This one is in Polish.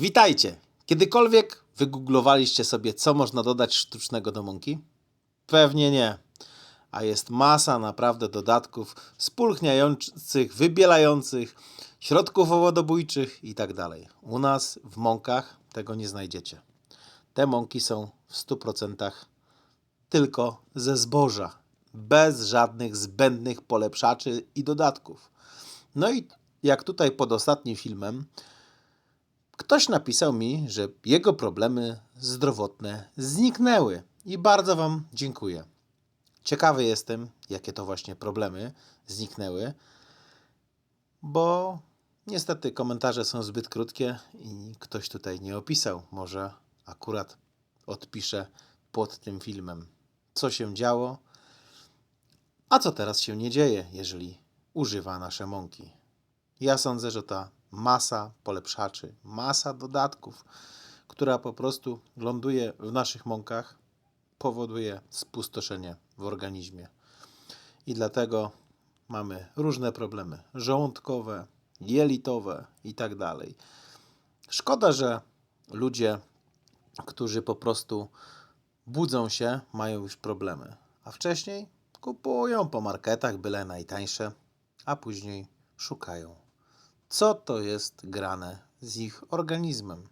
Witajcie! Kiedykolwiek wygooglowaliście sobie, co można dodać sztucznego do mąki? Pewnie nie. A jest masa naprawdę dodatków spulchniających, wybielających, środków ołodobójczych i tak dalej. U nas w mąkach tego nie znajdziecie. Te mąki są w 100% tylko ze zboża, bez żadnych zbędnych polepszaczy i dodatków. No i jak tutaj pod ostatnim filmem, Ktoś napisał mi, że jego problemy zdrowotne zniknęły i bardzo Wam dziękuję. Ciekawy jestem, jakie to właśnie problemy zniknęły, bo niestety komentarze są zbyt krótkie i ktoś tutaj nie opisał. Może akurat odpiszę pod tym filmem, co się działo, a co teraz się nie dzieje, jeżeli używa nasze mąki. Ja sądzę, że ta masa polepszaczy, masa dodatków, która po prostu ląduje w naszych mąkach, powoduje spustoszenie w organizmie. I dlatego mamy różne problemy żołądkowe, jelitowe i tak dalej. Szkoda, że ludzie, którzy po prostu budzą się, mają już problemy, a wcześniej kupują po marketach byle najtańsze, a później szukają co to jest grane z ich organizmem.